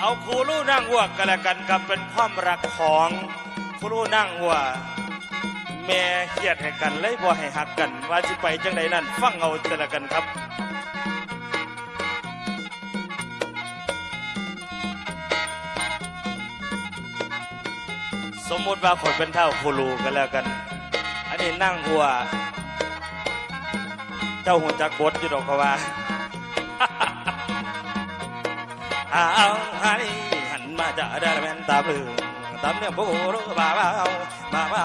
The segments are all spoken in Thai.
เอาครูลู่นั่งวัวกันละกันกับเป็นความรักของครูลู่นั่งวัวแม่เฮียดให้กันเลยบ่ให้หักกัน ว่าสิไปจังใดนั่นฟังเอาแต่ละกันครับสมมติว่าคนเป็นเท่าครูลูกันแล้วกัน อันนี้นั่งวัว เจ้าหัวจักบดอยู่ดอกเขาว่า อาให้หันมาจะได้แม่นตาเบือตามเนี่ยโบโรบาเบาบาเบา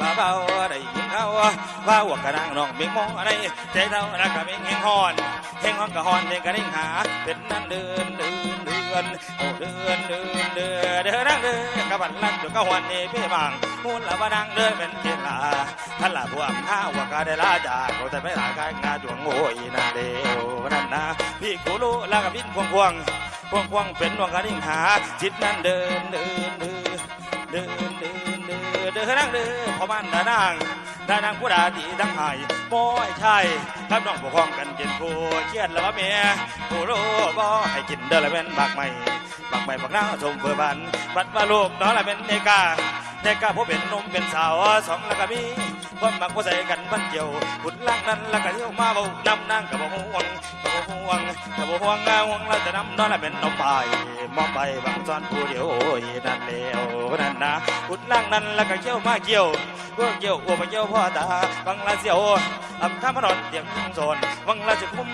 บาเบาได้ยินเขาว่าหัวกระนังน้องเบียงมองอะไรใจเท่านักกะเบียงเฮงฮอนเฮงฮอนกะฮอนเบียงกะนิ่งหาเป็นนั่นเดินเดินเดินโอ้เดินเดินเดินเดินนั่งเดินกะบันลันอยู่กะหวนนี่พี่บางมูลละว่านั่งเดินเป็นเกลาท่านละพวกข้าวว่ากะได้ลาจากเขาแต่ไม่หลายกายงาจวงโอ้ยนั่นเดียวนั่นนะพี่กูรู้ล้วกับพินพวงพวง พวงพวงเป็นวงการิงหา จิตนั้นเดินเดินเดินเดินเดินเดินเดินนั่งเดินพอมันดานางดานางผู้ดาดีทั้งหายป้อยชายครับน้องปกครองกันกินผู้เครียดแล้วว่าเมียผู้รู้บ่ให้กินเด้อละเป็นบากใหม่บากใหม่บากหน้าชมเพื่อบันบัดว่าลูกน้องละเป็นเนกาเนกาผู้เป็นหนุ่มเป็นสาวสองแล้วก็มี ความมักผู้ใส่กันบันเจียวบุญล่างนั้นแล้วก็เที่ยวมาเบานำนางกับบ่ห่วงกับบ่ห่วงกับบ่ห่วงงาห่วงแล้วจะนำน้องละเป็นเอาไปมองไปบางซ้อนผู้เดียวโอ้ยนั่นเลวนั่นนะบุญล่างนั้นแล้วก็เกี่ยวมาเกี่ยวพวกเกี่ยวอ้วมาเกี่ยวพ่อตาบังละเสียวอำข้ามนอนเตียงโซนบังละจะคุ้ม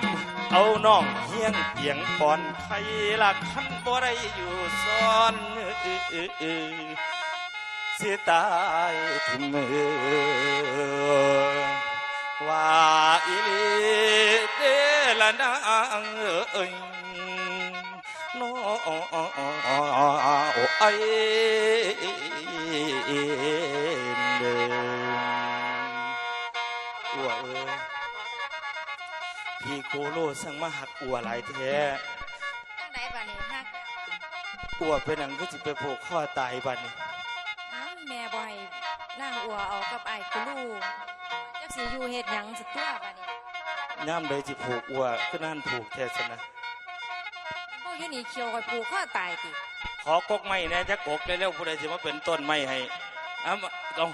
เอาน้องเฮียงเตียงปอนใครละคันบ่ได้อยู่ซ้อน เสียตายที่มือว่าอีลีเดละนางเอ้ยน้อโอ้ยเดอัวเอ้ยพี่โกโลสั่งมาหักอัวหลายแท้จังไดบัดนี้ฮักอัวเป็นหนังก็จิไปโผูกข้อตายบัดนี้ จักสิอยู่เฮ็ดหยังสิตัวบัดนี้ย่ามเลยจิผูกอัวก็นั่นผูกแท้สนะบ่อยู่นี่เขียวข่อยผูกคอตายติขอกกไม้แหน่จะกกได้แล้วผู้ใดสิมาเป็นต้นไม้ให้อ้าวเอา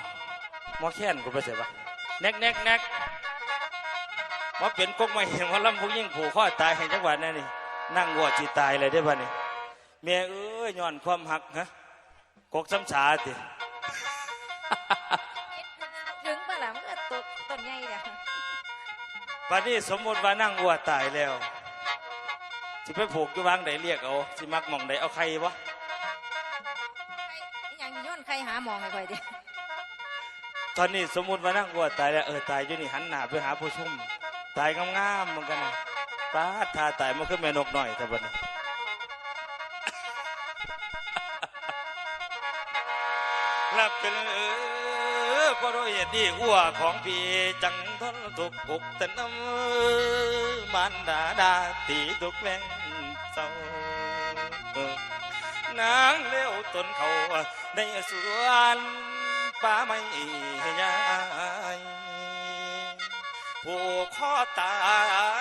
หมอแค้นกูไปเสียปะแนกแนกแนกมาเป็นกกไม้ให้หมาลำพวกยิ่งผูกข้อตายให้จังหวัดนั่นนี่นั่งวัวจีตายเลยได้อป่ะนี่แม่เอ้ยย้อนความหักฮะกกซ้ำฉาติ ป่านนี้สมมติว่านั่งวัวตายแล้วสิไปผูกอยู่วางใดเรียกเอาสิมักหมองใดเอาใครวะใครอิหยังย้อนใครหาหมองให้ข่อยดิตอนนี้สมมติว่านั่งวัวตายแล้วเออตายอยู่นี่หันหน้าไปหาผู้ชมตายงามๆเหมือนกันนะป้าดทาตายมันคือแม่นกหน่อยแต่บัดนี้หลับเป็นเออ ก็ด้วยเหตุนี้อ้วของพี่จังทนทุกข์อกแต่น้ำมันดาดาตีทุกแรงเศร้านางเลี้ยวตนเขาในสวนป่าไม่ยา ผู้ข้อตา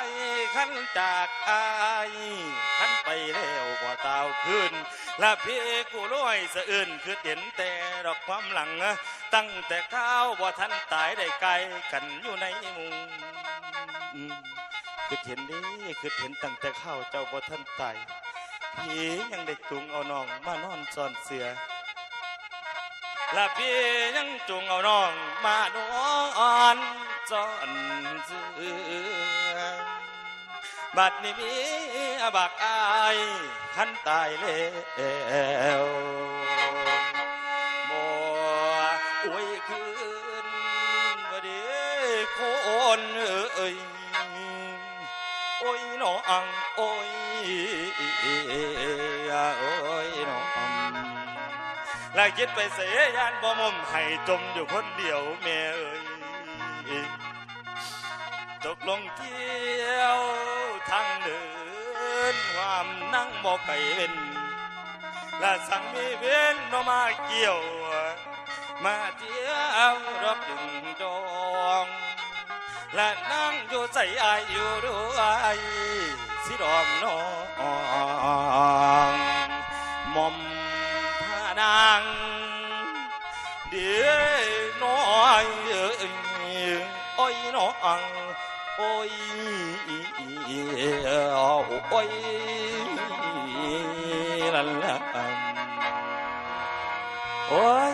ยขันจากอายขันไปแล้วบ่ตาวขึ้นและพี่กูรวยสะอื่นคือเห็นแต่ดอกความหลัง ตั้งแต่ข้าวบ่ทันตายได้ไกลกันอยู่ในมุงอืมคือเห็นดีคือเห็นตั้งแต่ข้าวเจ้าบ่ทันตายพี่ยังได้จุงเอาน้องมานอนซ่อนเสือและพี่ยังจุงเอาน้องมานอน ซ่อนเสือบัดนี้มีอบักอายขันตายแล้วบ่อวยคืนบ่เด้คนเอ้ยโอ้ยน้องโอ้ยโอ้ยน้องและคิดไปเสียยานบ่มุมให้จมอยู่คนเดียวแม่เอ้ ตกลงเที่ยวทางเดินความนั่งบอกไปเป็นและสั่งมีเว้นนมาเกี่ยว มาเที่ยวรับดึงดองและนั่งอยู่ใจอายอยู่ด้วยสิรองน้องมอมพานางเดี๋ยวน้อยเอ้ยน้อง โอ้ยโอ้ยลัละโอ้ย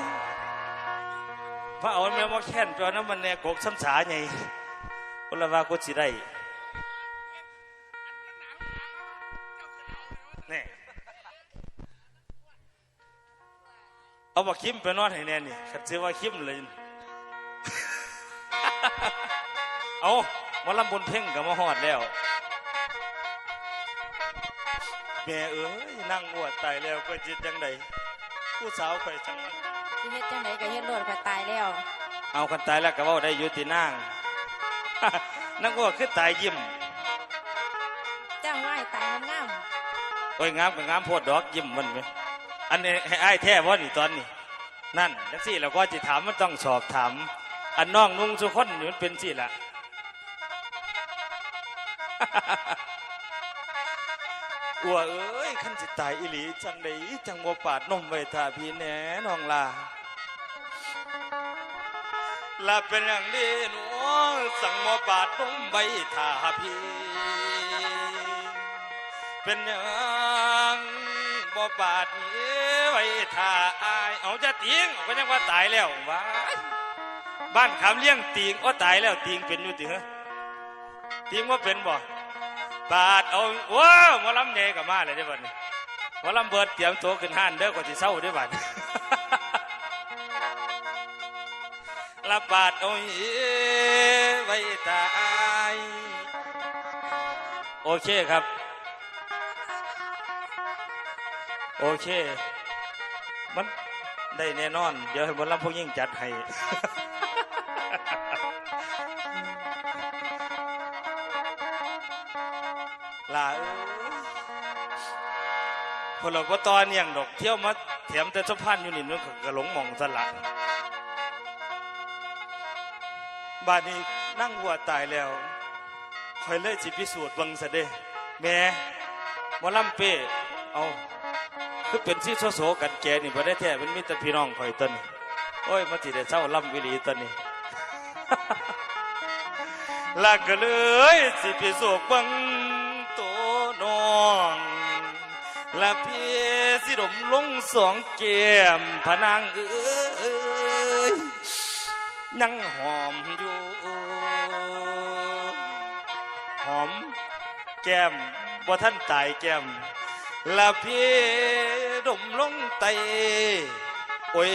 พระเอาแม่ว่าแค้นตัวนั้นมันแน่กกซ้ำสาไงกุละว่ากุศิได้นี่เอาบอกคิมไปนอนให้แน่นี่ขัดเสียว่าคิมเลยเอา มาลำบนเพ่งกับมาหอดแล้วแม่เอ้ยนั่งอวดตายแล้วก็จิตยังไงผู้สาวข่อยจังสิเฮ็ดจังไดก็เฮ็ดโลดก็ตายแล้ว เอากันตายแล้วก็เว่าได้อยุตินางนั่งอวดคือตายยิ้มจ้างไว้ตายงามโอ้ยงามกับงามโพดดอกยิ้มมันไหมอันนี้ให้อ้ายแท้ว่านี่ตอนนี้ นั่นจังสี่เราก็จิถามมันต้องสอบถามอันน้องนุ่งสุคนนี่มันเป็นสิละ อัวเอ้ยขันสิตายอิหลีจังไดจังบ่ปาดนมไว้ท่าพี่แหน่น้องลาลาเป็นอย่างนี้หนูสั่งบ่ปาดนมไว้ท่าพี่เป็นอย่างบ่ปาดนี้ไว้ท่าอายเอาจะติงก็ยังว่าตายแล้วว้าบ้านขามเลี้ยงติงโอ้ตายแล้วติงเป็นอยู่ติเหรอ ติงว่าเป็นบ่บาดเอาว้าวมอลำเนกับมาเลยได้บัดนี้หมอลำเบิดเตรียมตัวขึ้นห้านเด้อกว่าสิเศร้าได้อบัดละบาดเอาอีไว้ตายโอเคครับ โอเค มันได้แน่นอน เดี๋ยวให้หมอลำพวกยิ่งจัดให้ ลาเอ้ยพวกเราก็ตอนอย่างดอกเที่ยวมาแถมแต่สะพานอยู่นี่มันก็กระหลงมองสละบาดนี้นั่งวัวตายแล้วคอยเลยสิพิสูจน์เบังซะเดแม่มอลำเป้เอาคือเป็นที่โซโซกันแกนี่บ่ได้แท้เป็นมิตรพี่น้องคอยต้นโอ้ยมาสิได้เศร้าลำวิลีต้นนี้ลากเลยสิพิสูจน์เบัง และพี่สิดมลงสองแก้มพนางเอ้ยนั่งหอมอยู่ หอมแก้มบ่าท่านตายแก้มและพี่ดมลงไตโอ้ย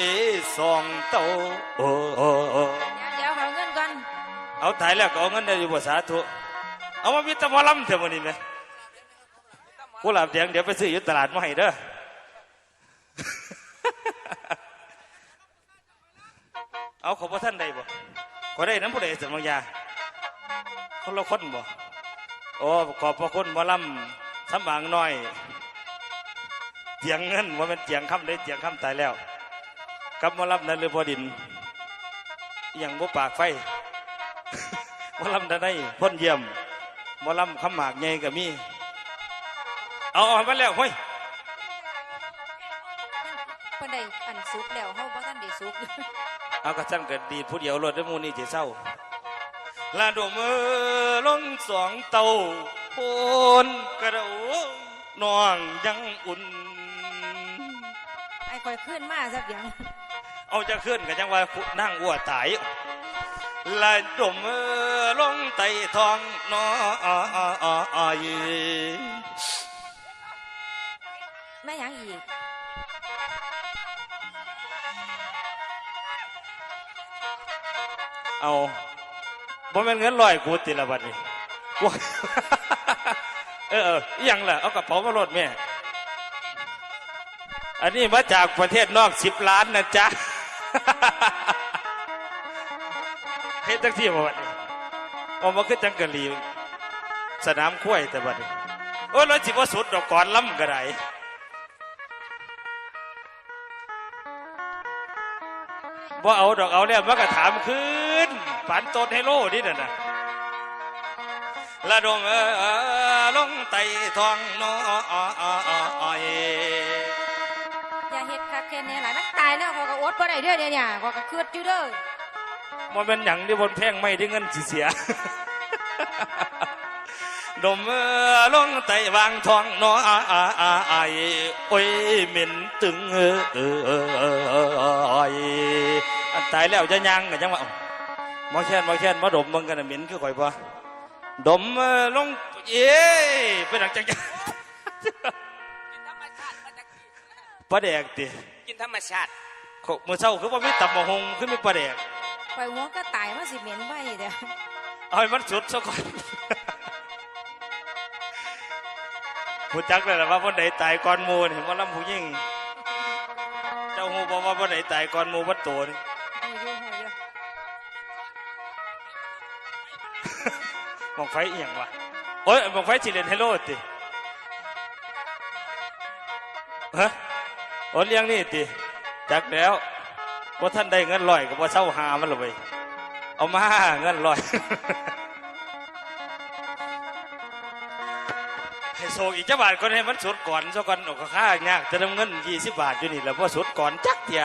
สองเต้าโอ้โอ้เดี๋ยวเอาเงินก่อนเอาตายแล้วก็เอาเงินได้อยู่บ่สาธุเอามามีแตะมอลำเถอะมื้อนี้แหม กูหลับเดียงเดี๋ยวไปซื้ออยู่ตลาดมาให้เด้อเอาเขาบ่ท่านใดบ่ขอได้น้ำผู้ใดสมังยาคนละคนบ่โอ้ขอบพระคุณหมอลำสำบางน้อยเจียงเงินว่าเป็นเจียงคำได้เจียงคำตายแล้วกับหมอลำนั้นเลยพอดินอหยังบ่ปากไฟมอลำทนายพ่นเยี่ยมมอลำคำหมากใหญ่ก็มี เอาเอามาแล้วเฮ้ยเพิ่นได้อันสุกแล้วเฮาบ่ทันได้สุกเอากระชั้นก็ดีดผู้เดียวรถได้มูนี่จะเศร้าลาดมมือลงสองเตาโนกระเดาน้องยังอุ่น ไอ้ข่อยขึ้นมาซะเบียงเอาจะขึ้นกันยังว่านั่งอ้วตายลาดมมือลงไตทองน้อยแม่หยังอีก เอาบ่แม่นเงินลอยกูติละบัดนี้กูเออเอออหยังล่ะเอากระเป๋ามาโลดแม่ อันนี้มาจากประเทศนอกสิบล้านนะจ๊ะเฮ็ดจังที่บ่บัดนี้ออกมาคือจังกะลีสนามข้วยแต่บัดนี้โอ้ยแล้วสิบ่สุดดอกก่อนล้ำก็ได้ บ่เอาดอกเอาแล้วมันก็ถามคืนฝันตนให้โลนี่น่ะนะละดงเออลงไตทองน้อยอย่าเฮ็ดคักแค่นี้หลายมันตายแล้วเขาก็อดบ่ได้เด้อเดี๋ยวเนี่ยเขาก็คืดอยู่เด้อมันเป็นหยังที่บนแพงไม่ได้เงินสิเสียดมเมื่อลงไตวางทองน้อยโอ้ยเหม็นตึงเออ ตายแล้วจะยังกันยังว่าหมอแค้นหมอแค้นมาดมมึงกันนะเหม็นคือข่อยปะดมเมื่อลงเอ้ยเป็นหลังจากกินธรรมชาติมาจากที่ปลาแดกติกินธรรมชาติขมือเช้าคือว่ามีตับมะฮงคือมีปลาแดกไปหัวก็ตายมาสิเหม็นไว้เด้อเอาให้มันสุดซะก่อนผู้จักเลยล่ะว่าวันใดตายก่อนหมูนี่ว่าลำผู้ยิ่งเจ้าหูบอกว่าวันไหนตายก่อนหมูวัดโตนี่ มองไฟเอียงวะโอ้ยมองไฟจิเลนเฮโลติฮะโอ้เลี้ยงนี่ติจักแล้วว่าท่านได้เงินลอยกับว่าเศร้าหามันเลยเอามาเงินลอยให้โซกอีกจ้าบาทก่อนให้มันสุดก่อนซะก่อนเอาค่ายากจะนำเงินยี่สิบบาทอยู่นี่แหล้วว่าสุดก่อนจักเดีย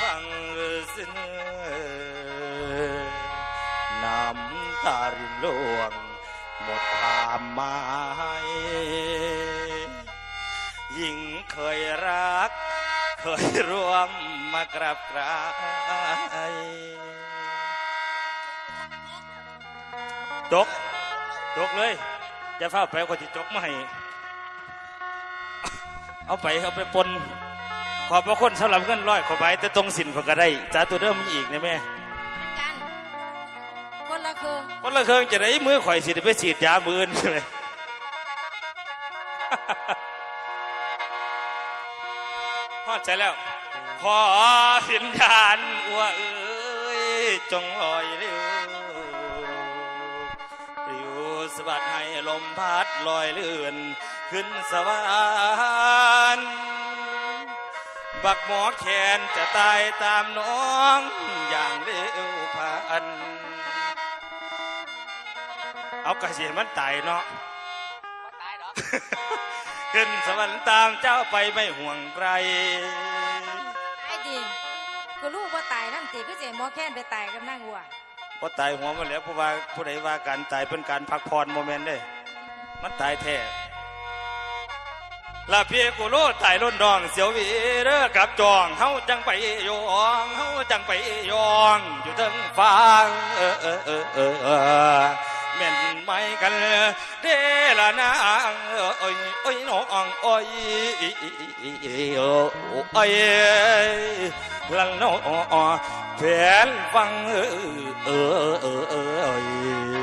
ฟังเสิ้นน้ำตารินลวง หมดความหมายยิ่งเคยรัก เคยร่วมมากราบกรายจกจกเลยจะเฝ้าไปคนที่จกมาให้เอาไปเอาไปปน ขอบพระคุณสำหรับเงินร้อยขอไปแต่ตรงสินเขาก็ได้จ้าตัวเดิมมีอีกนะแม่กันคนละเครื่องคนละเครื่องจะได้มือข่อยสิได้ไปฉีดยามือนใช่ไหมพอดใจแล้ว ขอสินทานอัวเอ้ยจงลอยเร็วปลิวสะบัดให้ลมพัดลอยเลื่อนขึ้นสวรรค์ บักหมอแขนจะตายตามน้องอย่างเร็วพัน เอากระเสียมันตายเนาะบ่ตายหรอกขึ้นสวรรค์ตามเจ้าไปไม่ห่วงใครตายจริงกูรู้ว่าตายนั่นตีก็เสียหมอแค้นไปตายกับนางวัวพอตายหัวมันแล้วผู้ว่าผู้ใดว่าการตายเป็นการพักผ่อนโมเมนต์เด้ มันตายแท้ ลาเพียกูโลตายล้นดอง เสียววีเด้อกับจองเฮาจังไปยองเฮาจังไปยองอยู่ทั้งฟางเออเออเออเออเออแม่นไม่กันเดละนางโอ้ยโอ้ยน้องโอ้ยโอ้ยละน้องแผนฟังเออเออเออเออ